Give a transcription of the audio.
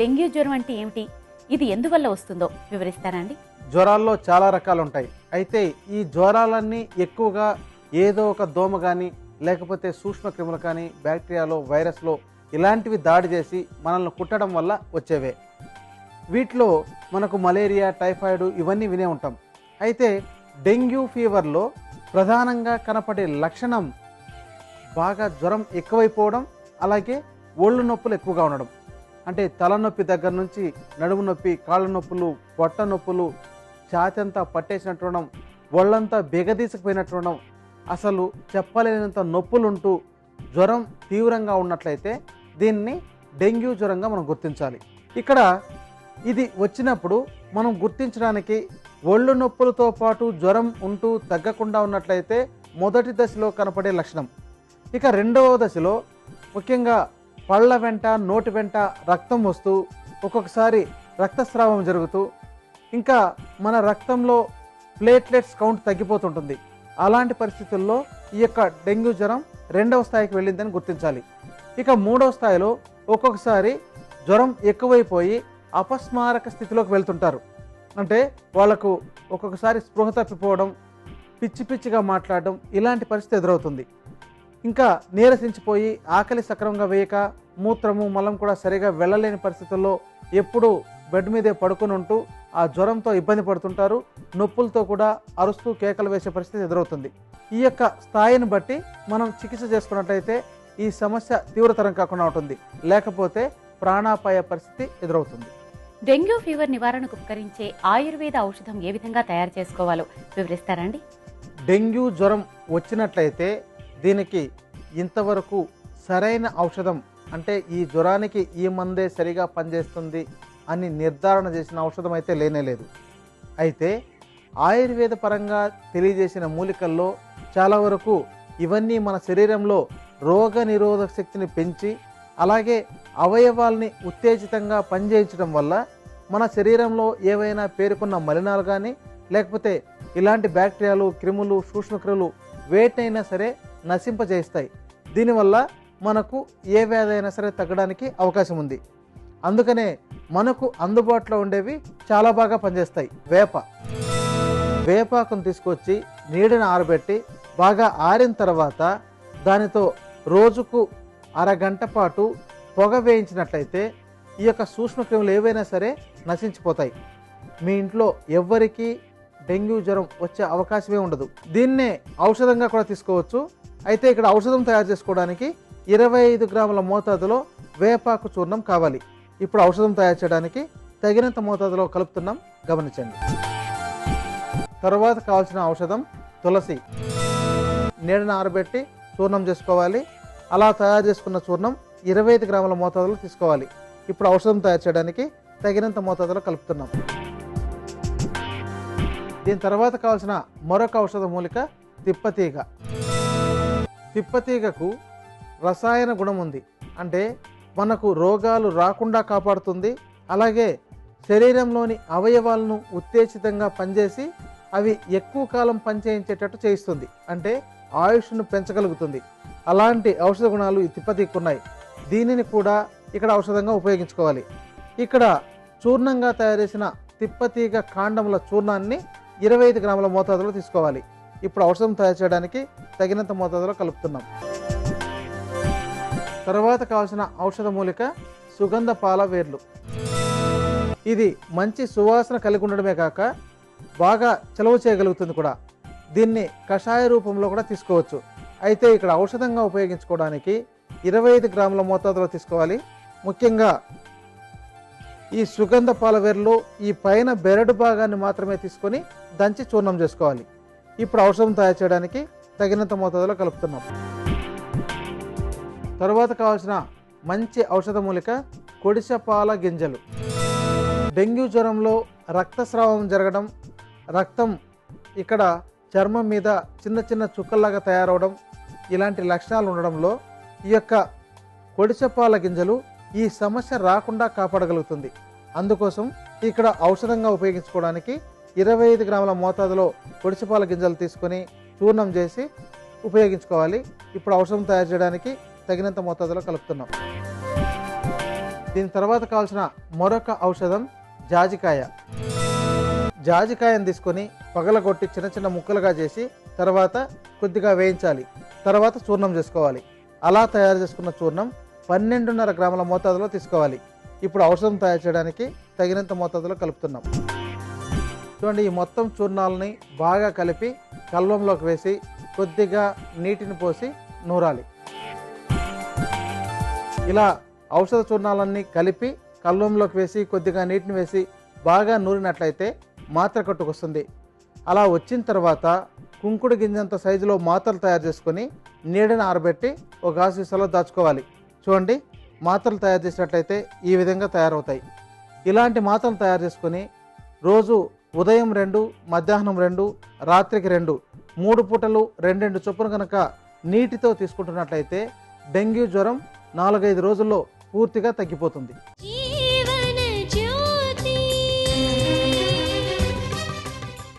Dengue జ్వరం అంటే ఏమిటి? ఇది ఎందువల్ల వస్తుందో వివరిస్తారా అండి? జ్వరాల్లో చాలా రకాలు ఉంటాయి అయితే ఈ జ్వరాలన్నీ ఎక్కువగా ఏదో ఒక దోమ కానీ లేకపోతే సూక్ష్మక్రిములు కానీ బ్యాక్టీరియాలో వైరస్లో ఇలాంటివి దాడి చేసి మనల్ని కుట్టడం వల్ల వచ్చేవే. వీటిలో మనకు మలేరియా టైఫాయిడ్ ఇవన్నీ వినే ఉంటాం. అయితే డెంగ్యూ ఫీవర్లో ప్రధానంగా కనపడే లక్షణం బాగా జ్వరం ఎక్కువైపోవడం అలాగే ఒళ్ళు నొప్పులు ఎక్కువగా ఉండడం. అంటే తలనొప్పి దగ్గర నుంచి నడుము నొప్పి కాళ్ళ నొప్పులు పొట్ట నొప్పులు ఛాతి అంతా పట్టేసినట్టు ఉండడం ఒళ్ళంతా బిగదీసుకుపోయినట్టు ఉండడం అసలు చెప్పలేనంత నొప్పులుంటూ జ్వరం తీవ్రంగా ఉన్నట్లయితే దీన్ని డెంగ్యూ జ్వరంగా మనం గుర్తించాలి. ఇక్కడ ఇది వచ్చినప్పుడు మనం గుర్తించడానికి ఒళ్ళు నొప్పులతో పాటు జ్వరం ఉంటూ తగ్గకుండా ఉన్నట్లయితే మొదటి దశలో కనపడే లక్షణం. ఇక రెండవ దశలో ముఖ్యంగా పళ్ళ వెంట నోటి వెంట రక్తం వస్తూ ఒక్కొక్కసారి రక్తస్రావం జరుగుతూ ఇంకా మన రక్తంలో ప్లేట్లెట్స్ కౌంట్ తగ్గిపోతుంటుంది. అలాంటి పరిస్థితుల్లో ఈ యొక్క డెంగ్యూ జ్వరం రెండవ స్థాయికి వెళ్ళిందని గుర్తించాలి. ఇక మూడవ స్థాయిలో ఒక్కొక్కసారి జ్వరం ఎక్కువైపోయి అపస్మారక స్థితిలోకి వెళ్తుంటారు. అంటే వాళ్ళకు ఒక్కొక్కసారి స్పృహ తప్పిపోవడం పిచ్చి పిచ్చిగా మాట్లాడడం ఇలాంటి పరిస్థితి ఎదురవుతుంది. ఇంకా నీరసించిపోయి ఆకలి సక్రమంగా వేయక మూత్రము మలం కూడా సరిగా వెళ్ళలేని పరిస్థితుల్లో ఎప్పుడూ బెడ్ మీదే పడుకుని ఉంటూ ఆ జ్వరంతో ఇబ్బంది పడుతుంటారు. నొప్పులతో కూడా అరుస్తూ కేకలు వేసే పరిస్థితి ఎదురవుతుంది. ఈ యొక్క స్థాయిని బట్టి మనం చికిత్స చేసుకున్నట్లయితే ఈ సమస్య తీవ్రతరం కాకుండా ఉంటుంది. లేకపోతే ప్రాణాపాయ పరిస్థితి ఎదురవుతుంది. డెంగ్యూ ఫీవర్ నివారణకు ఉపకరించే ఆయుర్వేద ఔషధం ఏ విధంగా తయారు చేసుకోవాలో వివరిస్తారా అండి? డెంగ్యూ జ్వరం వచ్చినట్లయితే దీనికి ఇంతవరకు సరైన ఔషధం అంటే ఈ జ్వరానికి ఈ మందే సరిగా పనిచేస్తుంది అని నిర్ధారణ చేసిన ఔషధం అయితే లేనేలేదు అయితే ఆయుర్వేద పరంగా తెలియజేసిన మూలికల్లో చాలా వరకు ఇవన్నీ మన శరీరంలో రోగ నిరోధక శక్తిని పెంచి అలాగే అవయవాల్ని ఉత్తేజితంగా పనిచేయించడం వల్ల మన శరీరంలో ఏవైనా పేరుకున్న మలినాలు కానీ లేకపోతే ఇలాంటి బ్యాక్టీరియాలు క్రిములు సూక్ష్మక్రిములు వేటినైనా సరే నశింపజేస్తాయి. దీనివల్ల మనకు ఏ వ్యాధి అయినా సరే తగ్గడానికి అవకాశం ఉంది. అందుకనే మనకు అందుబాటులో ఉండేవి చాలా బాగా పనిచేస్తాయి. వేప. వేపాకును తీసుకొచ్చి నీడని ఆరబెట్టి బాగా ఆరిన తర్వాత దానితో రోజుకు అరగంట పాటు పొగ వేయించినట్లయితే ఈ యొక్క సూక్ష్మక్రిములు ఏవైనా సరే నశించిపోతాయి. మీ ఇంట్లో ఎవ్వరికీ డెంగ్యూ జ్వరం వచ్చే అవకాశమే ఉండదు. దీన్నే ఔషధంగా కూడా తీసుకోవచ్చు. అయితే ఇక్కడ ఔషధం తయారు చేసుకోవడానికి ఇరవై ఐదు గ్రాముల మోతాదులో వేపాకు చూర్ణం కావాలి. ఇప్పుడు ఔషధం తయారు చేయడానికి తగినంత మోతాదులో కలుపుతున్నాం. గమనించండి. తర్వాత కావాల్సిన ఔషధం తులసి. నీడను ఆరబెట్టి చూర్ణం చేసుకోవాలి. అలా తయారు చేసుకున్న చూర్ణం ఇరవై ఐదు గ్రాముల మోతాదులో తీసుకోవాలి. ఇప్పుడు ఔషధం తయారు చేయడానికి తగినంత మోతాదులో కలుపుతున్నాం. దీని తర్వాత కావాల్సిన మరొక ఔషధ మూలిక తిప్పతీగ. తిప్పతీగకు రసాయన గుణం ఉంది అంటే మనకు రోగాలు రాకుండా కాపాడుతుంది. అలాగే శరీరంలోని అవయవాలను ఉత్తేజితంగా పనిచేసి అవి ఎక్కువ కాలం పనిచేయించేటట్టు చేయిస్తుంది. అంటే ఆయుష్ను పెంచగలుగుతుంది. అలాంటి ఔషధ గుణాలు ఈ తిప్పతీకున్నాయి దీనిని కూడా ఇక్కడ ఔషధంగా ఉపయోగించుకోవాలి. ఇక్కడ చూర్ణంగా తయారు చేసిన తిప్పతీగ కాండముల చూర్ణాన్ని ఇరవై ఐదు గ్రాముల మోతాదులో తీసుకోవాలి. ఇప్పుడు ఔషధం తయారు చేయడానికి తగినంత మోతాదులో కలుపుతున్నాం. తర్వాత కావాల్సిన ఔషధ మూలిక సుగంధ పాల వేర్లు. ఇది మంచి సువాసన కలిగి ఉండడమే కాక బాగా చలవ చేయగలుగుతుంది కూడా. దీన్ని కషాయ రూపంలో కూడా తీసుకోవచ్చు. అయితే ఇక్కడ ఔషధంగా ఉపయోగించుకోవడానికి ఇరవై ఐదు గ్రాముల మోతాదులో తీసుకోవాలి. ముఖ్యంగా ఈ సుగంధ పాల వేర్లు ఈ పైన బెరడు భాగాన్ని మాత్రమే తీసుకొని దంచి చూర్ణం చేసుకోవాలి. ఇప్పుడు ఔషధం తయారు చేయడానికి తగినంత మోతాదులో కలుపుతున్నాం. తర్వాత కావాల్సిన మంచి ఔషధ మూలిక కొడిసపాల గింజలు. డెంగ్యూ జ్వరంలో రక్తస్రావం జరగడం రక్తం ఇక్కడ చర్మం మీద చిన్న చిన్న చుక్కల్లాగా తయారవడం ఇలాంటి లక్షణాలు ఉండడంలో ఈ యొక్క కొడిసపాల గింజలు ఈ సమస్య రాకుండా కాపాడగలుగుతుంది. అందుకోసం ఇక్కడ ఔషధంగా ఉపయోగించుకోవడానికి ఇరవై ఐదు గ్రాముల మోతాదులో పొడిచిపాల గింజలు తీసుకొని చూర్ణం చేసి ఉపయోగించుకోవాలి. ఇప్పుడు ఔషధం తయారు చేయడానికి తగినంత మోతాదులో కలుపుతున్నాం. దీని తర్వాత కావాల్సిన మరొక ఔషధం జాజికాయ. జాజికాయను తీసుకొని పగలగొట్టి చిన్న చిన్న ముక్కలుగా చేసి తర్వాత కొద్దిగా వేయించాలి. తర్వాత చూర్ణం చేసుకోవాలి. అలా తయారు చేసుకున్న చూర్ణం పన్నెండున్నర గ్రాముల మోతాదులో తీసుకోవాలి. ఇప్పుడు ఔషధం తయారు చేయడానికి తగినంత మోతాదులో కలుపుతున్నాం. చూడండి ఈ మొత్తం చూర్ణాలని బాగా కలిపి కల్వంలోకి వేసి కొద్దిగా నీటిని పోసి నూరాలి. ఇలా ఔషధ చూర్ణాలన్నీ కలిపి కల్వంలోకి వేసి కొద్దిగా నీటిని వేసి బాగా నూరినట్లయితే మాత్ర కట్టుకొస్తుంది. అలా వచ్చిన తర్వాత కుంకుడు గింజంత సైజులో మాత్రలు తయారు చేసుకొని నీడని ఆరబెట్టి ఒక గాజు సీసాలో దాచుకోవాలి. చూడండి మాత్రలు తయారు చేసినట్లయితే ఈ విధంగా తయారవుతాయి. ఇలాంటి మాత్రలు తయారు చేసుకొని రోజు ఉదయం రెండు మధ్యాహ్నం రెండు రాత్రికి రెండు మూడు పూటలు రెండెండు చొప్పున కనుక నీటితో తీసుకుంటున్నట్లయితే డెంగ్యూ జ్వరం నాలుగైదు రోజుల్లో పూర్తిగా తగ్గిపోతుంది.